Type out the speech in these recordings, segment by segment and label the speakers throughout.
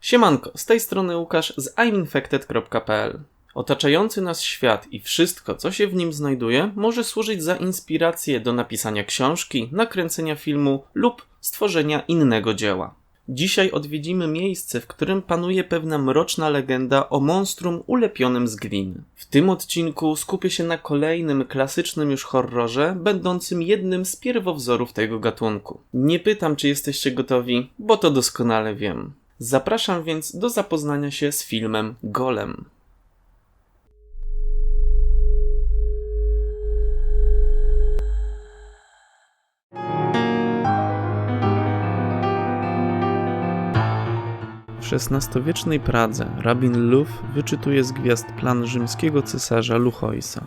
Speaker 1: Siemanko, z tej strony Łukasz z iminfected.pl. Otaczający nas świat i wszystko, co się w nim znajduje, może służyć za inspirację do napisania książki, nakręcenia filmu lub stworzenia innego dzieła. Dzisiaj odwiedzimy miejsce, w którym panuje pewna mroczna legenda o monstrum ulepionym z gliny. W tym odcinku skupię się na kolejnym klasycznym już horrorze, będącym jednym z pierwowzorów tego gatunku. Nie pytam, czy jesteście gotowi, bo to doskonale wiem. Zapraszam więc do zapoznania się z filmem Golem. W XVI-wiecznej Pradze rabin Luf wyczytuje z gwiazd plan rzymskiego cesarza Luchoisa.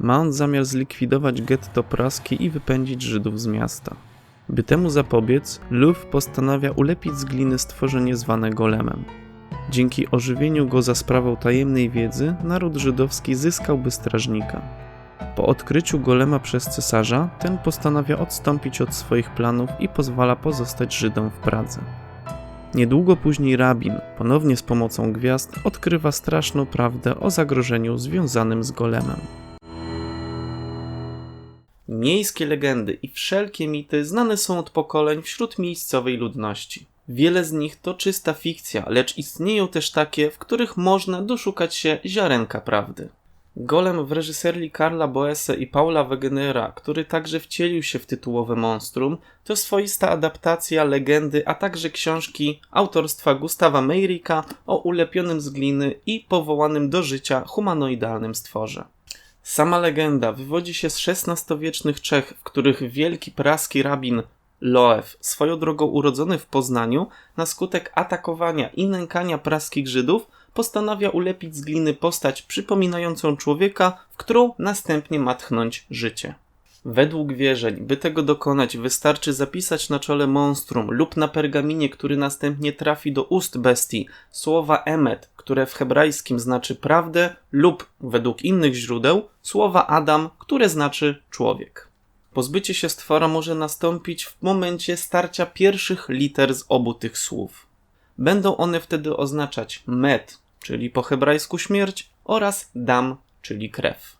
Speaker 1: Ma on zamiar zlikwidować getto praskie i wypędzić Żydów z miasta. By temu zapobiec, Luf postanawia ulepić z gliny stworzenie zwane golemem. Dzięki ożywieniu go za sprawą tajemnej wiedzy, naród żydowski zyskałby strażnika. Po odkryciu golema przez cesarza, ten postanawia odstąpić od swoich planów i pozwala pozostać Żydom w Pradze. Niedługo później rabin, ponownie z pomocą gwiazd, odkrywa straszną prawdę o zagrożeniu związanym z golemem. Miejskie legendy i wszelkie mity znane są od pokoleń wśród miejscowej ludności. Wiele z nich to czysta fikcja, lecz istnieją też takie, w których można doszukać się ziarenka prawdy. Golem w reżyserii Karla Boese i Paula Wegenera, który także wcielił się w tytułowe monstrum, to swoista adaptacja legendy, a także książki autorstwa Gustawa Meyrika o ulepionym z gliny i powołanym do życia humanoidalnym stworze. Sama legenda wywodzi się z XVI-wiecznych Czech, w których wielki praski rabin Loew, swoją drogą urodzony w Poznaniu, na skutek atakowania i nękania praskich Żydów, postanawia ulepić z gliny postać przypominającą człowieka, w którą następnie ma tchnąć życie. Według wierzeń, by tego dokonać, wystarczy zapisać na czole monstrum lub na pergaminie, który następnie trafi do ust bestii, słowa emet, które w hebrajskim znaczy prawdę, lub, według innych źródeł, słowa Adam, które znaczy człowiek. Pozbycie się stwora może nastąpić w momencie starcia pierwszych liter z obu tych słów. Będą one wtedy oznaczać met, czyli po hebrajsku śmierć, oraz dam, czyli krew.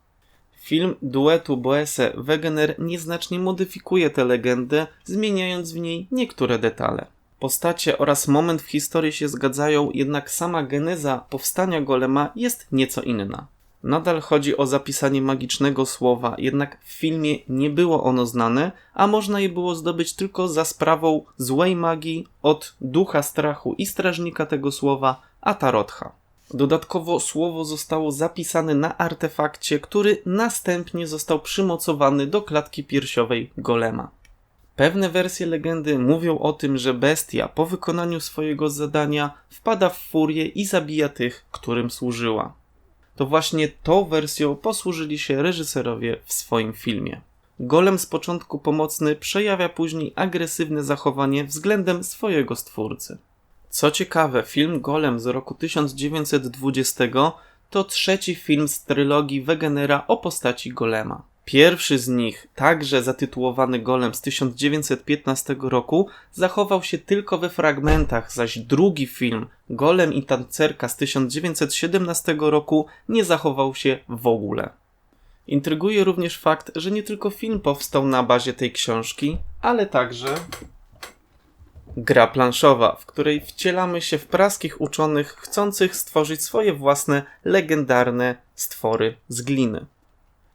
Speaker 1: Film duetu Boese-Wegener nieznacznie modyfikuje tę legendę, zmieniając w niej niektóre detale. Postacie oraz moment w historii się zgadzają, jednak sama geneza powstania golema jest nieco inna. Nadal chodzi o zapisanie magicznego słowa, jednak w filmie nie było ono znane, a można je było zdobyć tylko za sprawą złej magii od ducha strachu i strażnika tego słowa, Atarotha. Dodatkowo słowo zostało zapisane na artefakcie, który następnie został przymocowany do klatki piersiowej golema. Pewne wersje legendy mówią o tym, że bestia po wykonaniu swojego zadania wpada w furię i zabija tych, którym służyła. To właśnie tą wersją posłużyli się reżyserowie w swoim filmie. Golem z początku pomocny przejawia później agresywne zachowanie względem swojego stwórcy. Co ciekawe, film Golem z roku 1920 to trzeci film z trylogii Wegenera o postaci Golema. Pierwszy z nich, także zatytułowany Golem z 1915 roku, zachował się tylko we fragmentach, zaś drugi film, Golem i tancerka z 1917 roku, nie zachował się w ogóle. Intryguje również fakt, że nie tylko film powstał na bazie tej książki, ale także gra planszowa, w której wcielamy się w praskich uczonych chcących stworzyć swoje własne legendarne stwory z gliny.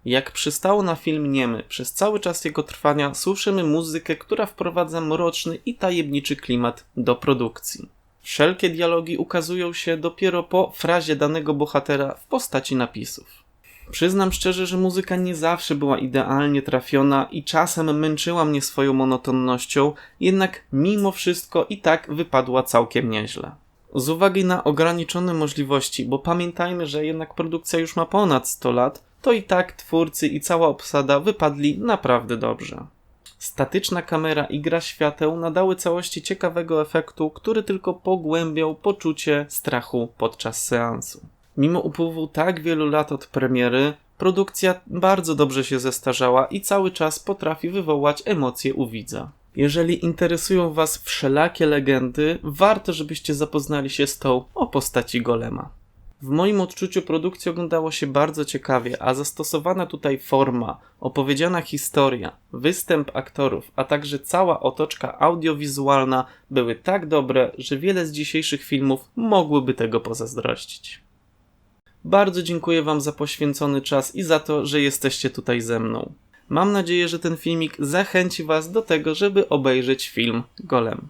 Speaker 1: Jak przystało na film niemy, przez cały czas jego trwania słyszymy muzykę, która wprowadza mroczny i tajemniczy klimat do produkcji. Wszelkie dialogi ukazują się dopiero po frazie danego bohatera w postaci napisów. Przyznam szczerze, że muzyka nie zawsze była idealnie trafiona i czasem męczyła mnie swoją monotonnością, jednak mimo wszystko i tak wypadła całkiem nieźle. Z uwagi na ograniczone możliwości, bo pamiętajmy, że jednak produkcja już ma ponad 100 lat, to i tak twórcy i cała obsada wypadli naprawdę dobrze. Statyczna kamera i gra świateł nadały całości ciekawego efektu, który tylko pogłębiał poczucie strachu podczas seansu. Mimo upływu tak wielu lat od premiery, produkcja bardzo dobrze się zestarzała i cały czas potrafi wywołać emocje u widza. Jeżeli interesują Was wszelakie legendy, warto, żebyście zapoznali się z tą o postaci Golema. W moim odczuciu produkcja oglądało się bardzo ciekawie, a zastosowana tutaj forma, opowiedziana historia, występ aktorów, a także cała otoczka audiowizualna były tak dobre, że wiele z dzisiejszych filmów mogłyby tego pozazdrościć. Bardzo dziękuję Wam za poświęcony czas i za to, że jesteście tutaj ze mną. Mam nadzieję, że ten filmik zachęci Was do tego, żeby obejrzeć film Golem.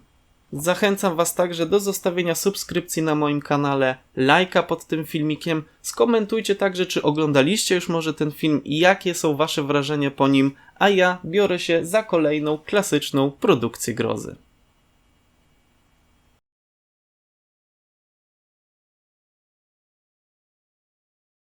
Speaker 1: Zachęcam Was także do zostawienia subskrypcji na moim kanale, lajka pod tym filmikiem, skomentujcie także, czy oglądaliście już może ten film i jakie są Wasze wrażenia po nim, a ja biorę się za kolejną klasyczną produkcję grozy.